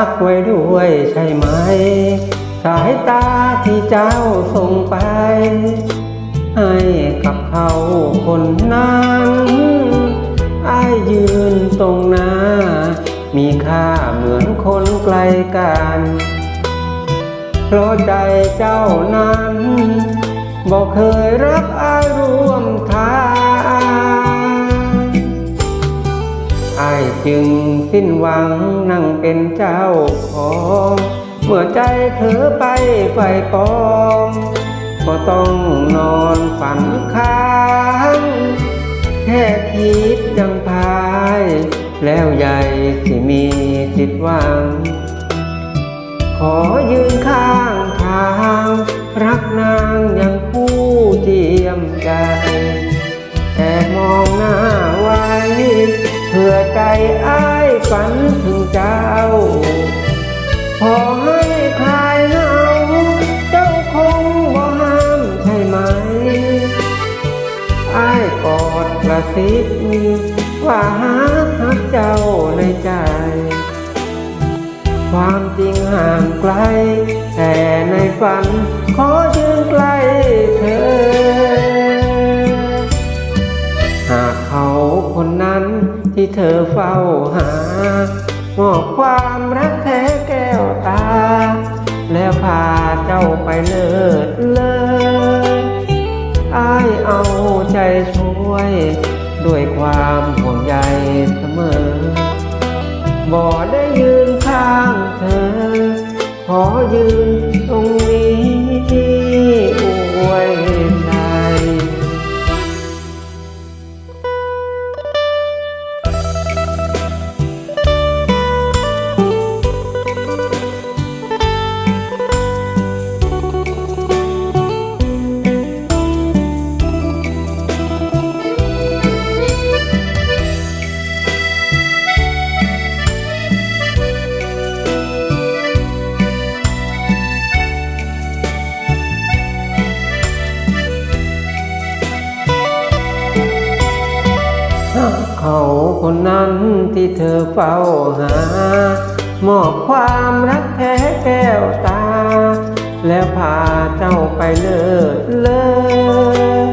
รักไว้ด้วยใช่ไหม สายตาที่เจ้าส่งไป ให้กับเขาคนนั้นไอ้ยืนตรงหน้า มีค่าเหมือนคนไกลกันเพราะใจเจ้านั้นบอกเคยรักอาร่วมทางไอายจึง สิ้นหวังนั่งเป็นเจ้าของ เมื่อใจเธอไปไฟปอง ก็ต้องนอนฝันค้าง แค่คิดยังพาย แล้วใหญ่ที่มีสิทธิ์หวัง ขอยืนข้างทาง รักนางอย่างผู้เจียมใจแอบมองหน้าไว้เพื่อใจอ้า ฝันถึงเจ้าขอให้คลายเหงาเจ้าคงบ่ห้ามใช่ไหมอ้ายกอดกระซิบว่าหาหักเจ้าในใจ ความจริงห่างไกล แต่ในฝันขอยืนใกล้เธอ ที่เธอเฝ้าหา มอบความรักแท้แก้วตา แล้วพาเจ้าไปเลิศเลยอ้ายเอาใจช่วย ด้วยความห่วงใยเสมอ บ่ได้ยืนข้างเธอ ขอยืนตรงนี้ คนนั้นที่เธอเฝ้าหา มอบความรักแท้แก้วตา แล้วพาเจ้าไปเลิศเลย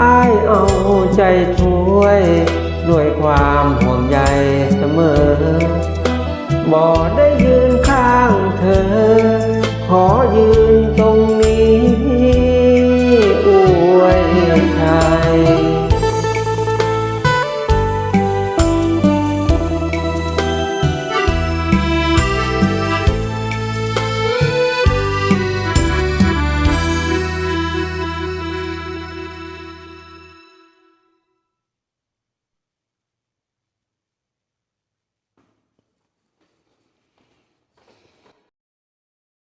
อ้ายเอาใจช่วย ด้วยความห่วงใยเสมอ บ่ได้ยืนข้างเธอ ขอยืน